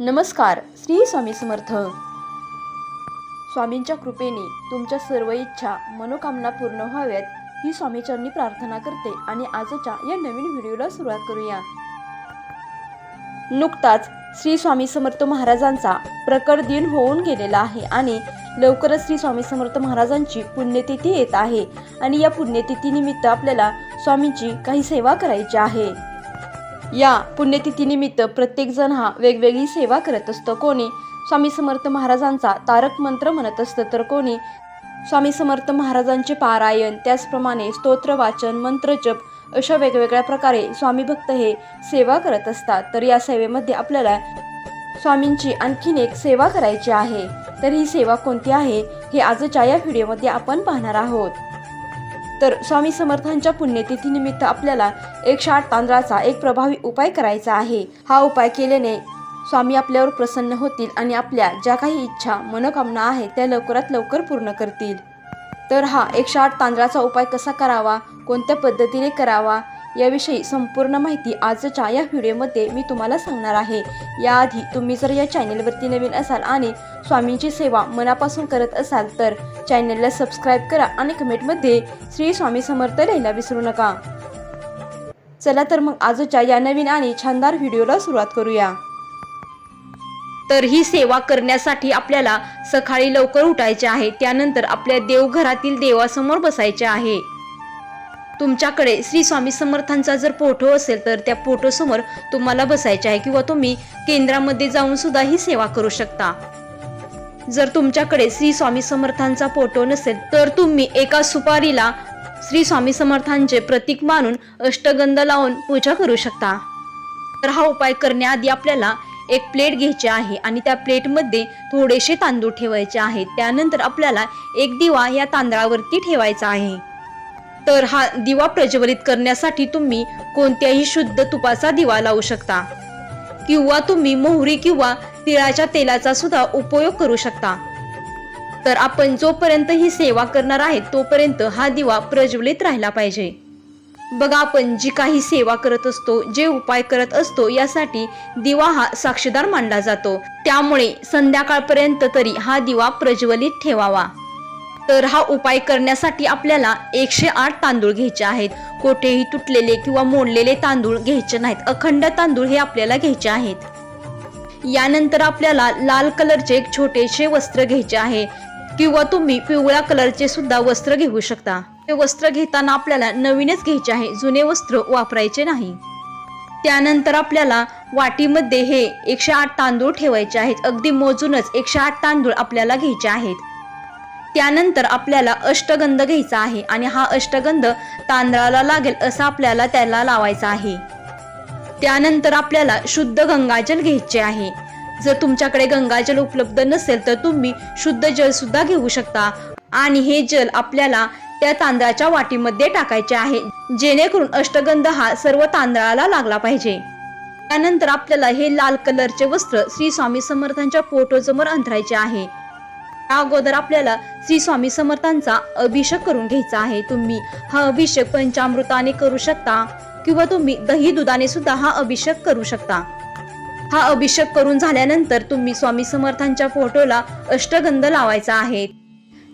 नमस्कार श्री स्वामी समर्थ. स्वामींच्या कृपेने तुमच्या सर्व इच्छा मनोकामना पूर्ण व्हाव्यात ही स्वामीचरणी प्रार्थना करते आणि आजच्या या नवीन व्हिडिओला सुरुवात करूया. नुकताच श्री स्वामी समर्थ महाराजांचा प्रकट दिन होऊन गेलेला आहे आणि लवकरच श्री स्वामी समर्थ महाराजांची पुण्यतिथी येत आहे आणि या पुण्यतिथीनिमित्त आपल्याला स्वामींची काही सेवा करायची आहे. या पुण्यतिथीनिमित्त प्रत्येकजण हा वेगवेगळी सेवा करत असतो. कोणी स्वामी समर्थ महाराजांचा तारक मंत्र म्हणत असतं तर कोणी स्वामी समर्थ महाराजांचे पारायण त्याचप्रमाणे स्तोत्र वाचन मंत्रजप अशा वेगवेगळ्या प्रकारे स्वामी भक्त हे सेवा करत असतात. तर या सेवेमध्ये आपल्याला स्वामींची आणखीन एक सेवा करायची आहे. तर ही सेवा कोणती आहे हे आजच्या या व्हिडिओमध्ये आपण पाहणार आहोत. तर स्वामी समर्थांच्या पुण्यतिथीनिमित्त आपल्याला एकशे आठ तांदळाचा एक प्रभावी उपाय करायचा आहे. हा उपाय केल्याने स्वामी आपल्यावर प्रसन्न होतील आणि आपल्या ज्या काही इच्छा मनोकामना आहेत त्या लवकरात लवकर पूर्ण करतील. तर हा एकशे आठ तांदळाचा उपाय कसा करावा? कोणत्या पद्धतीने करावा? याविषयी संपूर्ण माहिती आजच्या या व्हिडिओमध्ये मी तुम्हाला सांगणार आहे. याआधी तुम्ही जर या चॅनेलवरती नवीन असाल आणि स्वामींची सेवा मनापासून करत असाल तर चॅनेलला सबस्क्राईब करा आणि कमेंटमध्ये श्री स्वामी समर्थ लिहायला विसरू नका. चला तर मग आजच्या या नवीन आणि छानदार व्हिडिओला सुरुवात करूया. तर ही सेवा करण्यासाठी आपल्याला सकाळी लवकर उठायचे आहे. त्यानंतर आपल्या देवघरातील देवासमोर बसायचे आहे. तुमच्याकडे श्री स्वामी समर्थांचा जर फोटो असेल तर त्या फोटोसमोर तुम्हाला बसायचे आहे किंवा तुम्ही केंद्रामध्ये जाऊन सुद्धा ही सेवा करू शकता. जर तुमच्याकडे श्री स्वामी समर्थांचा फोटो नसेल तर तुम्ही एका सुपारीला श्री स्वामी समर्थांचे प्रतीक मानून अष्टगंध लावून पूजा करू शकता. तर हा उपाय करण्याआधी आपल्याला एक प्लेट घ्यायची आहे आणि त्या प्लेटमध्ये थोडेसे तांदूळ ठेवायचे आहेत त्यानंतर आपल्याला एक दिवा या तांदळावरती ठेवायचा आहे. तर हा दिवा प्रज्वलित करण्यासाठी तुम्ही कोणत्याही शुद्ध तुपाचा दिवा लावू शकता. किंवा तुम्ही मोहरी किंवा तिळाच्या तेलाचा सुद्धा उपयोग करू शकता. तर आपण जोपर्यंत ही सेवा करणार आहे तोपर्यंत हा दिवा प्रज्वलित राहिला पाहिजे. बघा आपण जी काही सेवा करत असतो जे उपाय करत असतो यासाठी दिवा हा साक्षीदार मानला जातो. त्यामुळे संध्याकाळपर्यंत तरी हा दिवा प्रज्वलित ठेवावा. तर हा उपाय करण्यासाठी आपल्याला एकशे आठ तांदूळ घ्यायचे आहेत. कोठेही तुटलेले किंवा मोडलेले तांदूळ घ्यायचे नाहीत. अखंड तांदूळ हे आपल्याला घ्यायचे आहेत. यानंतर आपल्याला लाल कलरचे एक छोटेसे वस्त्र घ्यायचे आहे. किंवा तुम्ही पिवळ्या कलरचे सुद्धा वस्त्र घेऊ शकता. ते वस्त्र घेताना आपल्याला नवीनच घ्यायचे आहे. जुने वस्त्र वापरायचे नाही. त्यानंतर आपल्याला वाटीमध्ये हे एकशे आठ तांदूळ ठेवायचे आहेत. अगदी मोजूनच एकशे आठ तांदूळ आपल्याला घ्यायचे आहेत. त्यानंतर आपल्याला अष्टगंध घ्यायचा आहे आणि हा अष्टगंध तांदळाला लागेल असा आपल्याला त्याला लावायचा आहे. त्यानंतर आपल्याला शुद्ध गंगाजल घ्यायचे आहे. जर तुमच्याकडे गंगाजल उपलब्ध नसेल तर तुम्ही शुद्ध जल सुद्धा घेऊ शकता. आणि हे जल आपल्याला त्या तांदळाच्या वाटीमध्ये टाकायचे आहे जेणेकरून अष्टगंध हा सर्व तांदळाला लागला पाहिजे. त्यानंतर आपल्याला हे लाल कलरचे वस्त्र श्री स्वामी समर्थांच्या फोटोसमोर अंतरायचे आहे. अगोदर आपल्याला श्री स्वामी समर्थांचा अभिषेक करून घ्यायचा आहे. तुम्ही हा अभिषेक पंचामृताने करू शकता किंवा तुम्ही दही दुधाने सुद्धा हा अभिषेक करू शकता. हा अभिषेक करून झाल्यानंतर तुम्ही स्वामी समर्थांच्या फोटोला अष्टगंध लावायचा आहे.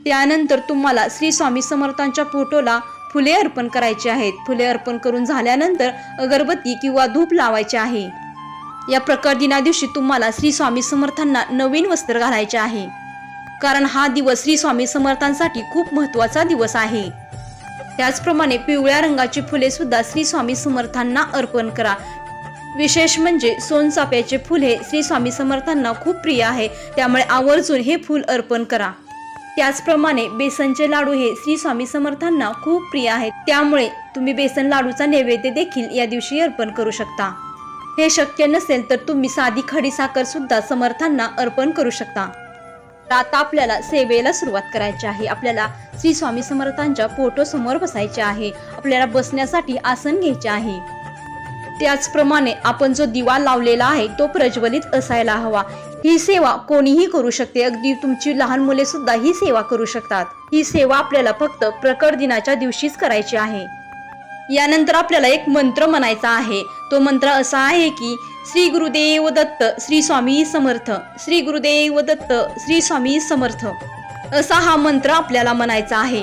त्यानंतर तुम्हाला श्री स्वामी समर्थांच्या फोटोला फुले अर्पण करायचे आहेत. फुले अर्पण करून झाल्यानंतर अगरबत्ती किंवा धूप लावायचे आहे. या प्रकार दिना दिवशी तुम्हाला श्री स्वामी समर्थांना नवीन वस्त्र घालायचे आहे. कारण हा दिवस श्री स्वामी समर्थांसाठी खूप महत्त्वाचा दिवस आहे. त्याचप्रमाणे पिवळ्या रंगाची फुले सुद्धा श्री स्वामी समर्थांना अर्पण करा. विशेष म्हणजे सोनचाफ्याचे फुल हे श्री स्वामी समर्थांना खूप प्रिय आहे. त्यामुळे आवर्जून हे फूल अर्पण करा. त्याचप्रमाणे बेसनचे लाडू हे श्री स्वामी समर्थांना खूप प्रिय आहेत त्यामुळे तुम्ही बेसन लाडूचा नैवेद्य देखील या दिवशी अर्पण करू शकता. हे शक्य नसेल तर तुम्ही साधी खडी साखर सुद्धा समर्थांना अर्पण करू शकता. तर आता आपल्याला सेवेला सुरुवात करायची आहे. आपल्याला श्री स्वामी समर्थांच्या फोटो समोर बसायचे आहे. आपल्याला बसण्यासाठी आसन घ्यायचे आहे. त्याचप्रमाणे आपण जो दिवा लावलेला आहे तो प्रज्वलित असायला हवा. ही सेवा कोणीही करू शकते. अगदी तुमची लहान मुले सुद्धा ही सेवा करू शकतात. ही सेवा आपल्याला फक्त प्रकट दिनाच्या दिवशीच करायची आहे. यानंतर आपल्याला एक मंत्र म्हणायचा आहे. तो मंत्र असा आहे की श्री गुरुदेव दत्त श्री स्वामी समर्थ श्री गुरुदेव दत्त श्री स्वामी समर्थ. असा हा मंत्र आपल्याला म्हणायचा आहे.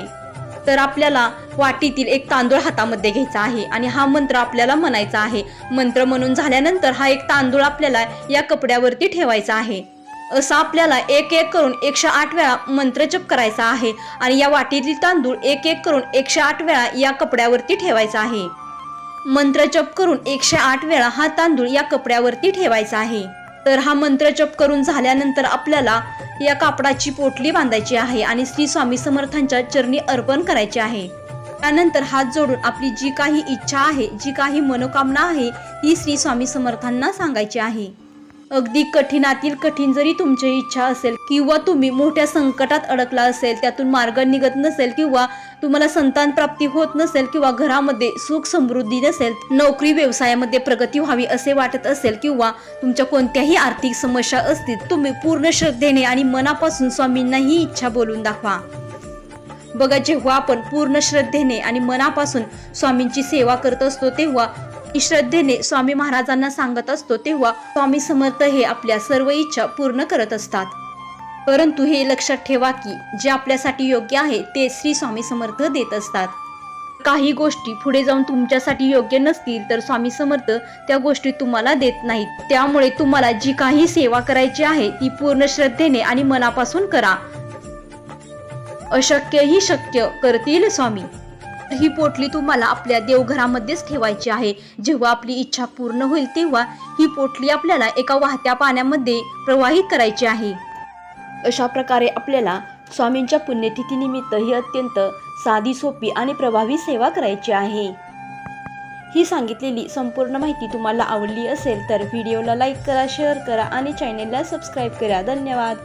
तर आपल्याला वाटीतील एक तांदूळ हातामध्ये घ्यायचा आहे आणि हा मंत्र आपल्याला म्हणायचा आहे. मंत्र म्हणून झाल्यानंतर हा एक तांदूळ आपल्याला या कपड्यावरती ठेवायचा आहे. असं आपल्याला एक एक करून एकशे आठ वेळा मंत्रजप करायचा आहे. आणि या वाटीतील तांदूळ एक एक करून एकशे आठ वेळा या कपड्यावरती ठेवायचा आहे. मंत्रजप करून एकशे आठ वेळा हा तांदूळ या कपड्यावरती ठेवायचा आहे. तर हा मंत्रजप करून झाल्यानंतर आपल्याला या कापडाची पोटली बांधायची आहे आणि श्री स्वामी समर्थांच्या चरणी अर्पण करायची आहे. त्यानंतर हात जोडून आपली जी काही इच्छा आहे जी काही मनोकामना आहे ती श्री स्वामी समर्थांना सांगायची आहे. अगदी कठीणातील कठीण जरी तुमची इच्छा असेल किंवा तुम्ही मोठ्या संकटात अडकला असेल त्यातून मार्ग निघत नसेल किंवा तुम्हाला संतान प्राप्ती होत नसेल किंवा घरामध्ये सुख समृद्धी नसेल नोकरी व्यवसायामध्ये प्रगती व्हावी असे वाटत असेल किंवा तुमच्या कोणत्याही आर्थिक समस्या असतील तुम्ही पूर्ण श्रद्धेने आणि मनापासून स्वामींना ही इच्छा बोलून दाखवा. बघा जेव्हा आपण पूर्ण श्रद्धेने आणि मनापासून स्वामींची सेवा करत असतो तेव्हा श्रद्धेने स्वामी महाराजांना सांगत असतो तेव्हा स्वामी समर्थ हे आपल्या सर्व इच्छा पूर्ण करत असतात. परंतु हे लक्षात ठेवा की जे आपल्यासाठी योग्य आहे ते श्री स्वामी समर्थ देत असतात. काही गोष्टी पुढे जाऊन तुमच्यासाठी योग्य नसतील तर स्वामी समर्थ त्या गोष्टी तुम्हाला देत नाहीत. त्यामुळे तुम्हाला जी काही सेवा करायची आहे ती पूर्ण श्रद्धेने आणि मनापासून करा. अशक्यही शक्य करतील स्वामी. ही पोटली तुम्हाला आपल्या देवघरामध्येच ठेवायची आहे. जेव्हा आपली इच्छा पूर्ण होईल तेव्हा ही पोटली आपल्याला एका वाहत्या पाण्यामध्ये प्रवाहित करायची आहे. अशा प्रकारे आपल्याला स्वामींच्या पुण्यतिथीनिमित्त ही अत्यंत साधी सोपी आणि प्रभावी सेवा करायची आहे. ही सांगितलेली संपूर्ण माहिती तुम्हाला आवडली असेल तर व्हिडिओला लाईक करा शेअर करा आणि चॅनेलला सबस्क्राईब करा. धन्यवाद.